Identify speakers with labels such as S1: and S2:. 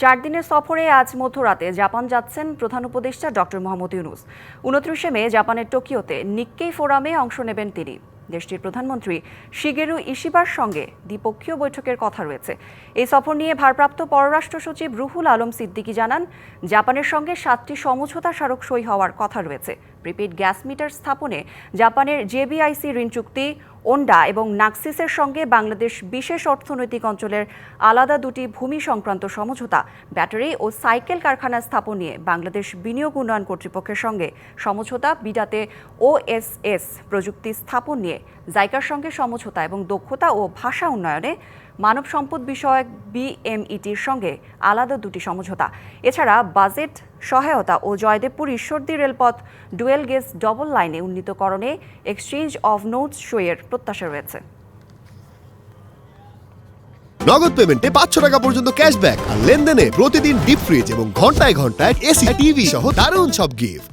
S1: চার দিনের সফরে আজ মধ্যরাতে জাপান যাচ্ছেন প্রধান উপদেষ্টা ডক্টর মোহাম্মদ ইউনুস। উনত্রিশে মে জাপানের টোকিওতে নিক্কেই ফোরামে অংশ নেবেন তিনি। দেশটির প্রধানমন্ত্রী শিগেরু ইশিবার সঙ্গে দ্বিপক্ষীয় বৈঠকের কথা রয়েছে। এই সফর নিয়ে ভারপ্রাপ্ত পররাষ্ট্র সচিব রুহুল আলম সিদ্দিকী জানান, জাপানের সঙ্গে সাতটি সমঝোতা স্মারক সই হওয়ার কথা রয়েছে। প্রিপেড গ্যাস মিটার স্থাপনে জাপানের জেবিআইসি ঋণ চুক্তি ওন্ডা এবং নাক্সিসের সঙ্গে বাংলাদেশ বিশেষ অর্থনৈতিক অঞ্চলের আলাদা দুটি ভূমি সংক্রান্ত সমঝোতা, ব্যাটারি ও সাইকেল কারখানা স্থাপন নিয়ে বাংলাদেশ বিনিয়োগ উন্নয়ন কর্তৃপক্ষের সঙ্গে সমঝোতা, বিডাতে ওএসএস প্রযুক্তি স্থাপন নিয়ে জাইকার সঙ্গে সমঝোতা এবং দক্ষতা ও ভাষা উন্নয়নে মানব সম্পদ বিষয়ক বিএমইটির সঙ্গে আলাদা দুটি সমঝোতা। এছাড়া বাজেট, সহায়তা ও জয়দেবপুর ঈশ্বরদী রেলপথ ডুয়েল গেজ ডবল লাইনে উন্নীতকরণে এক্সচেঞ্জ অফ নোটস শোয়ের প্রত্যাশা রয়েছে।
S2: নগদ পেমেন্টে পাঁচশো টাকা পর্যন্ত ক্যাশব্যাক আর লেনদেনে প্রতিদিন ডিপ ফ্রিজ এবং ঘন্টায় ঘন্টায় এসি, টিভি সহ দারুণ সব গিফট।